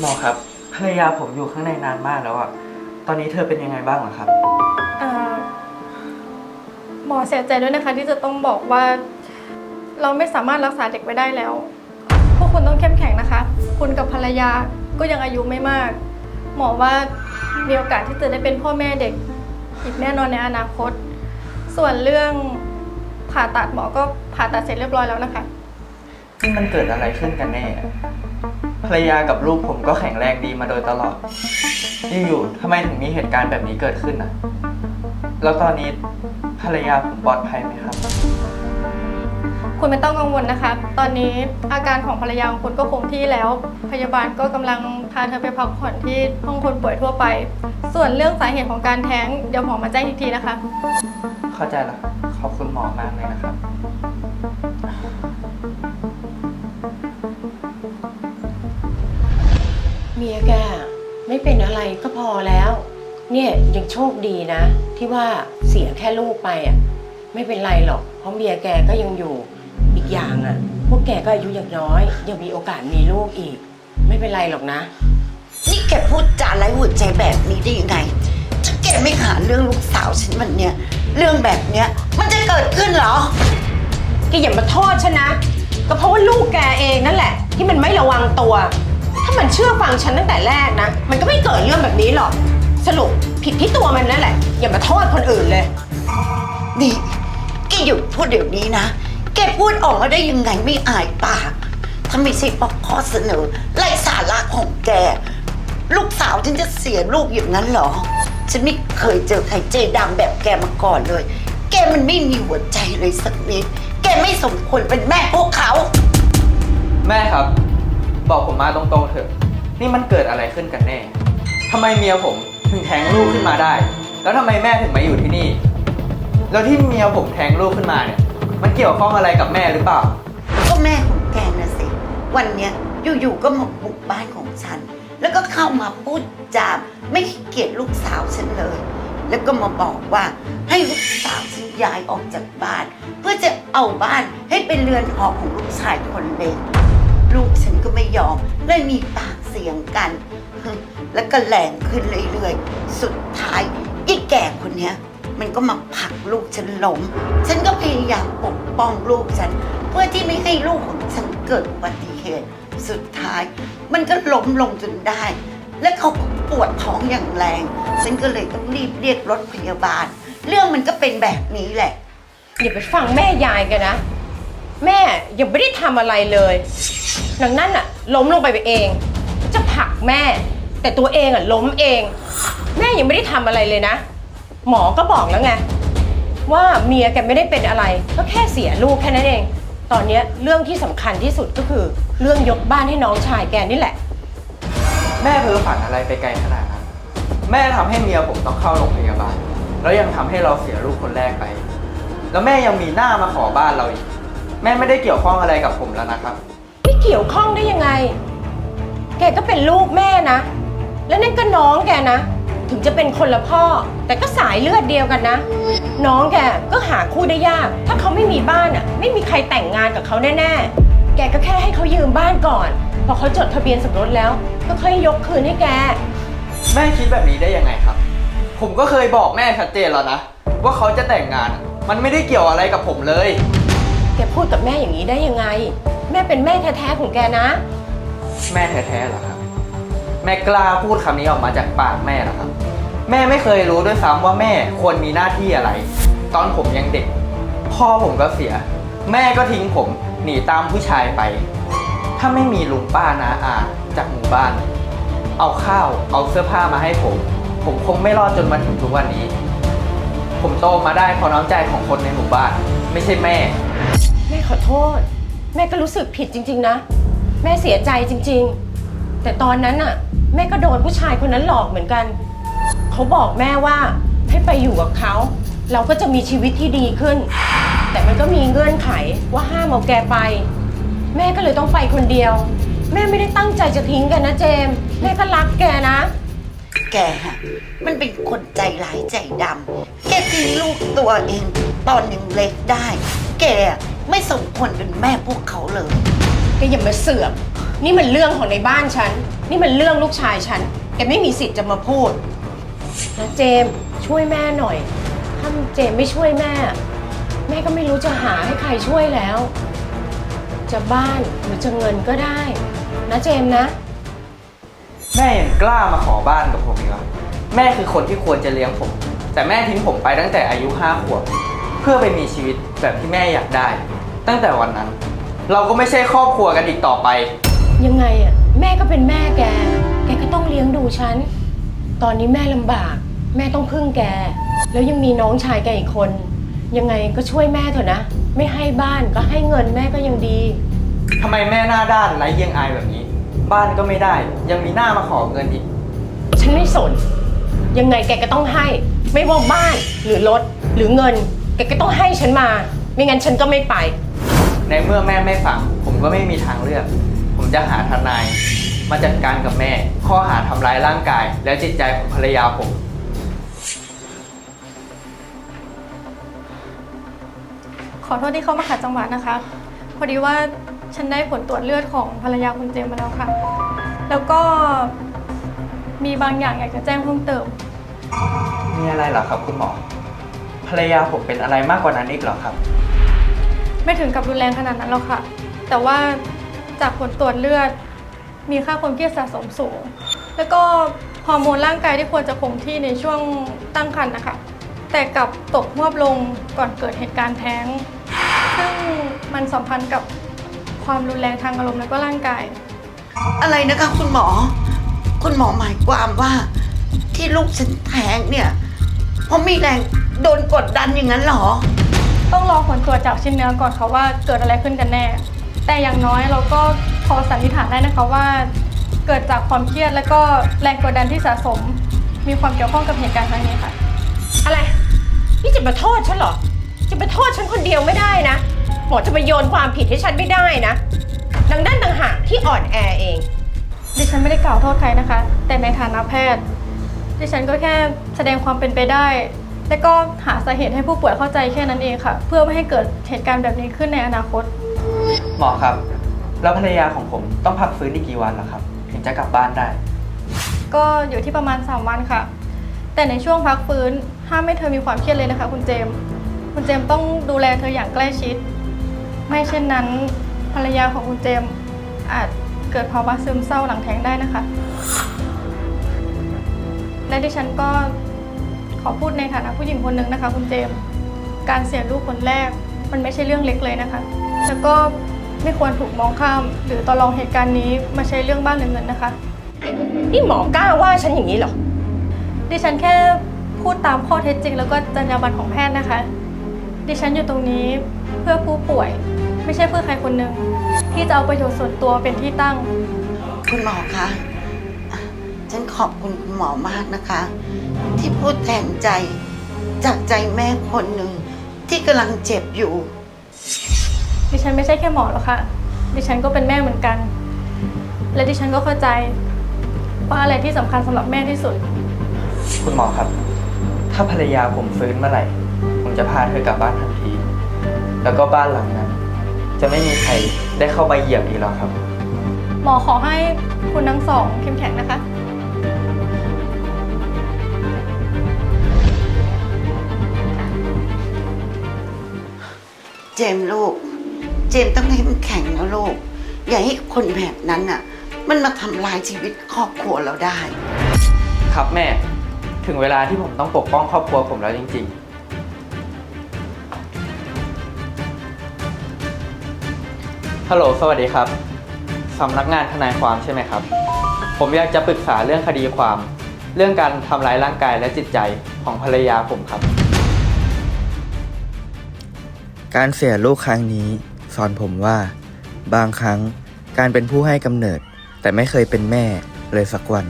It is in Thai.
หมอครับ ภรรยาผมอยู่ข้างในนานมากแล้วอะตอนนี้เธอเป็นยังไงบ้างเหรอครับ เอ่อหมอเสียใจด้วยนะคะ ที่จะต้องบอกว่า เราไม่สามารถรักษาเด็กไว้ได้แล้ว พวกคุณต้องเข้มแข็งนะคะ คุณกับภรรยาก็ยังอายุไม่มาก หมอว่ามีโอกาสที่จะได้เป็นพ่อแม่เด็ก อีกแน่นอนในอนาคต ส่วนเรื่องผ่าตัดหมอก็ผ่าตัดเสร็จเรียบร้อยแล้วนะคะ นี่มันเกิดอะไรขึ้นกันแน่ ภรรยากับลูกผมก็แข็งแรงดีมาโดยตลอด อยู่ๆทำไมถึงมีเหตุการณ์แบบนี้เกิดขึ้นนะแล้วตอนนี้ภรรยาผมปลอดภัยไหมครับ คุณไม่ต้องกังวลนะคะ ตอนนี้อาการของภรรยาของคุณก็คงที่แล้ว พยาบาลก็กำลังพาเธอไปพักผ่อนที่ห้องคนป่วยทั่วไป ส่วนเรื่องสาเหตุของการแท้งเดี๋ยวหมอมาแจ้งอีกทีนะคะ เข้าใจแล้วครับขอบคุณหมอมากเลยนะครับ มียแกไม่เป็นอะไรก็พอแล้ว เนี่ยยังโชคดีนะ ที่ว่าเสียแค่ลูกไปอะไม่เป็นไรหรอก เพราะเมียแกก็ยังอยู่อีกอย่างอะ พวกแกก็อายุยังน้อย ยังมีโอกาสมีลูกอีก ไม่เป็นไรหรอกนะ นี่แกพูดจาไร้หัวใจแบบนี้ได้ยังไง ถ้าแกไม่หาเรื่องลูกสาวฉันวันเนี้ยเรื่องแบบเนี้ยมันจะเกิดขึ้นเหรอ แกอย่ามาโทษฉันนะ ก็เพราะว่าลูกแกเองนั่นแหละ ที่มันไม่ระวังตัว ถ้ามันเชื่อฟังฉันตั้งแต่แรกนะ มันก็ไม่เกิดเรื่องแบบนี้หรอก สรุปผิดที่ตัวมันนั่นแหละ อย่ามาโทษคนอื่นเลย นี่แกหยุดพูดเดี๋ยวนี้นะ แกพูดออกมาได้ยังไงไม่อายปากถ้าไม่ใช่เพราะข้อเสนอไร้สาระของแก ลูกสาวฉันจะเสียลูกอย่างนั้นเหรอ ฉันไม่เคยเจอใครใจดำแบบแกมาก่อนเลย แกมันไม่มีหัวใจเลยสักนิด แกไม่สมควรเป็นแม่พวกเขา แม่ครับ บอกผมมาตรงๆเถอะ นี่มันเกิดอะไรขึ้นกันแน่ทำไมเมียผมถึงแทงลูกขึ้นมาได้ แล้วทำไมแม่ถึงมาอยู่ที่นี่ แล้วที่เมียผมแทงลูกขึ้นมาเนี่ย มันเกี่ยวข้องอะไรกับแม่หรือเปล่า ก็แม่ของแกน่ะสิ วันเนี้ยอยู่ๆก็มาบุกบ้านของฉัน แล้วก็เข้ามาพูดจาไม่ให้เกียรติลูกสาวฉันเลย แล้วก็มาบอกว่าให้ลูกสาวฉันย้ายออกจากบ้าน เพื่อจะเอาบ้านให้เป็นเรือนหอของลูกชายคนเล็ก ลูกฉันก็ไม่ยอมเลยมีปากเสียงกัน แล้วก็แรงขึ้นเรื่อยๆ สุดท้ายอีแก่คนเนี้ย มันก็มาผลักลูกฉันล้ม ฉันก็พยายามปกป้องลูกฉัน เพื่อที่ไม่ให้ลูกของฉันเกิดอุบัติเหตุ สุดท้าย มันก็ล้มลงจนได้ และเขาปวดท้องอย่างแรง ฉันก็เลยต้องรีบเรียกรถพยาบาล เรื่องมันก็เป็นแบบนี้แหละ อย่าไปฟังแม่ยายกันนะ แม่ยังไม่ได้ทำอะไรเลยนางนั่นอะล้มลงไปเอง จะผลักแม่ แต่ตัวเองอะล้มเอง แม่ยังไม่ได้ทำอะไรเลยนะ หมอก็บอกแล้วไง ว่าเมียแกไม่ได้เป็นอะไร ก็แค่เสียลูกแค่นั้นเอง ตอนเนี้ยเรื่องที่สำคัญที่สุดก็คือ เรื่องยกบ้านให้น้องชายแกนี่แหละ แม่เพ้อฝันอะไรไปไกลขนาดนั้น แม่ทำให้เมียผมต้องเข้าโรงพยาบาล แล้วยังทำให้เราเสียลูกคนแรกไป แล้วแม่ยังมีหน้ามาขอบ้านเราอีก แม่ไม่ได้เกี่ยวข้องอะไรกับผมแล้วนะครับ ไม่เกี่ยวข้องได้ยังไง แกก็เป็นลูกแม่นะ แล้วนั่นก็น้องแกนะ ถึงจะเป็นคนละพ่อ แต่ก็สายเลือดเดียวกันนะ น้องแกก็หาคู่ได้ยาก ถ้าเขาไม่มีบ้านอะ ไม่มีใครแต่งงานกับเขาแน่ๆ แกก็แค่ให้เขายืมบ้านก่อน พอเขาจดทะเบียนสมรสแล้ว ก็ค่อยยกคืนให้แก แม่คิดแบบนี้ได้ยังไงครับ ผมก็เคยบอกแม่ชัดเจนแล้วนะ ว่าเขาจะแต่งงานอะมันไม่ได้เกี่ยวอะไรกับผมเลย แกพูดกับแม่อย่างนี้ได้ยังไง แม่เป็นแม่แท้ๆของแกนะ แม่แท้ๆเหรอครับ แม่กล้าพูดคำนี้ออกมาจากปากแม่เหรอครับ แม่ไม่เคยรู้ด้วยซ้ำว่าแม่ควรมีหน้าที่อะไร ตอนผมยังเด็ก พ่อผมก็เสีย แม่ก็ทิ้งผมหนีตามผู้ชายไป ถ้าไม่มีลุงป้านาอาจากหมู่บ้าน เอาข้าวเอาเสื้อผ้ามาให้ผม ผมคงไม่รอดจนมาถึงทุกวันนี้ ผมโตมาได้เพราะน้ำใจของคนในหมู่บ้าน ไม่ใช่แม่แม่ ขอโทษ แม่ก็รู้สึกผิดจริง ๆ นะ แม่เสียใจจริง ๆ แต่ตอนนั้นน่ะ แม่ก็โดนผู้ชายคนนั้นหลอกเหมือนกัน เขาบอกแม่ว่าให้ไปอยู่กับเขา เราก็จะมีชีวิตที่ดีขึ้น แต่มันก็มีเงื่อนไขว่าห้ามเอาแกไป แม่ก็เลยต้องไปคนเดียว แม่ไม่ได้ตั้งใจจะทิ้งแกันนะเจมส์แม่ก็รักแกนะ แกฮะมันเป็นคนใจร้ายใจดำ แกทิ้งลูกตัวเอง ตอนยังเล็กได้ แก ไม่สมควรเป็นแม่พวกเขาเลย แกอย่ามาเสือกนี่มันเรื่องของในบ้านฉัน นี่มันเรื่องลูกชายฉัน แกไม่มีสิทธิ์จะมาพูดนะเจมส์ช่วยแม่หน่อย ถ้าเจมส์ไม่ช่วยแม่ แม่ก็ไม่รู้จะหาให้ใครช่วยแล้ว จะบ้านหรือจะเงินก็ได้ นะเจมส์นะ แม่ยังกล้ามาขอบ้านกับผมอีกเหรอแม่คือคนที่ควรจะเลี้ยงผม แต่แม่ทิ้งผมไปตั้งแต่อายุห้าขวบ เพื่อไปมีชีวิตแบบที่แม่อยากได้ ตั้งแต่วันนั้น เราก็ไม่ใช่ครอบครัวกันอีกต่อไป ยังไงอะแม่ก็เป็นแม่แก แกก็ต้องเลี้ยงดูฉัน ตอนนี้แม่ลำบาก แม่ต้องพึ่งแก แล้วยังมีน้องชายแกอีกคน ยังไงก็ช่วยแม่เถอะนะ ไม่ให้บ้านก็ให้เงินแม่ก็ยังดี ทำไมแม่หน้าด้านไร้เยี่ยงอายแบบนี้ บ้านก็ไม่ได้ ยังมีหน้ามาขอเงินอีก ฉันไม่สน ยังไงแกก็ต้องให้ ไม่ว่าบ้านหรือรถหรือเงิน แกก็ต้องให้ฉันมา ไม่งั้นฉันก็ไม่ไป ในเมื่อแม่ไม่ฟัง ผมก็ไม่มีทางเลือก ผมจะหาทนาย มาจัดการกับแม่ ข้อหาทำร้ายร่างกาย และจิตใจของภรรยาผม ขอโทษที่เข้ามาขัดจังหวะนะคะ พอดีว่าฉันได้ผลตรวจเลือดของภรรยาคุณเจมส์มาแล้วค่ะ แล้วก็มีบางอย่างอยากจะแจ้งเพิ่มเติม มีอะไรเหรอครับคุณหมอภ รรยาผมเป็นอะไรมากกว่านั้นอีกเหรอครับ ไม่ถึงกับรุนแรงขนาดนั้นหรอกค่ะ แต่ว่าจากผลตรวจเลือด มีค่าความเครียดสะสมสูง แล้วก็ฮอร์โมนร่างกายที่ควรจะคงที่ในช่วงตั้งครรภ์นะคะ แต่กลับตกมวบลงก่อนเกิดเหตุการณ์แท้ง ซึ่งมันสัมพันธ์กับความรุนแรงทางอารมณ์และก็ร่างกาย อะไรนะคะคุณหมอ คุณหมอหมายความว่า ที่ลูกฉันแท้งเนี่ยเพราะมีแรง โดนกดดันอย่างนั้นเหรอ ต้องรอผลตรวจจากชิ้นเนื้อก่อนค่ะว่าเกิดอะไรขึ้นกันแน่ แต่อย่างน้อยเราก็พอสันนิษฐานได้นะคะว่า เกิดจากความเครียดและก็แรงกดดันที่สะสม มีความเกี่ยวข้องกับเหตุการณ์ครั้งนี้ค่ะ อะไร นี่จะมาโทษฉันเหรอ จะมาโทษฉันคนเดียวไม่ได้นะ หมอจะมาโยนความผิดให้ฉันไม่ได้นะ ดังด้านต่างหากที่อ่อนแอเอง ดิฉันไม่ได้กล่าวโทษใครนะคะ แต่ในฐานะแพทย์ ดิฉันก็แค่แสดงความเป็นไปได้ และก็หาสาเหตุให้ผู้ป่วยเข้าใจแค่นั้นเองค่ะ เพื่อไม่ให้เกิดเหตุการณ์แบบนี้ขึ้นในอนาคต หมอครับ แล้วภรรยาของผมต้องพักฟื้นอีกกี่วันล่ะครับ ถึงจะกลับบ้านได้ ก็อยู่ที่ประมาณ 3 วันค่ะ แต่ในช่วงพักฟื้นห้ามไม่เธอมีความเครียดเลยนะคะ คุณเจมส์คุณเจมส์ต้องดูแลเธออย่างใกล้ชิด ไม่เช่นนั้น ภรรยาของคุณเจมส์อาจเกิดภาวะซึมเศร้าหลังแท้งได้นะคะ และดิฉันก็ ขอพูดในฐานะผู้หญิงคนหนึ่งนะคะ คุณเจมส์การเสียลูกคนแรก มันไม่ใช่เรื่องเล็กเลยนะคะ แล้วก็ไม่ควรถูกมองข้าม หรือต่อรองเหตุการณ์นี้มาใช้เรื่องบ้านหรือเงินนะคะ นี่หมอกล้าว่าฉันอย่างนี้เหรอ ดิฉันแค่พูดตามข้อเท็จจริง แล้วก็จรรยาบรรณของแพทย์นะคะ ดิฉันอยู่ตรงนี้เพื่อผู้ป่วย ไม่ใช่เพื่อใครคนหนึ่งที่จะเอาประโยชน์ส่วนตัวเป็นที่ตั้ง คุณหมอคะอะฉันขอบคุณคุณหมอมากนะคะ ที่พูดแทนใจ จากใจแม่คนหนึ่งที่กำลังเจ็บอยู่ ดิฉันไม่ใช่แค่หมอหรอกค่ะ ดิฉันก็เป็นแม่เหมือนกัน และดิฉันก็เข้าใจว่าอะไรที่สำคัญสำหรับแม่ที่สุด คุณหมอครับ ถ้าภรรยาผมฟื้นเมื่อไหร่ ผมจะพาเธอกลับบ้านทันที แล้วก็บ้านหลังนั้น จะไม่มีใครได้เข้ามาเหยียบอีกแล้วครับ หมอขอให้คุณทั้งสองเข้มแข็งนะคะ เจมส์ลูก เจมส์ต้องเข้มแข็งนะลูก อย่าให้คนแบบนั้นน่ะ มันมาทำลายชีวิตครอบครัวเราได้ ครับแม่ ถึงเวลาที่ผมต้องปกป้องครอบครัวผมแล้วจริง ๆ ฮัลโหล สวัสดีครับ สำนักงานทนายความใช่ไหมครับ ผมอยากจะปรึกษาเรื่องคดีความ เรื่องการทำร้ายร่างกายและจิตใจของภรรยาผมครับ การเสียลูกครั้งนี้ สอนผมว่า บางครั้งการเป็นผู้ให้กำเนิด แต่ไม่เคยเป็นแม่เลยสักวัน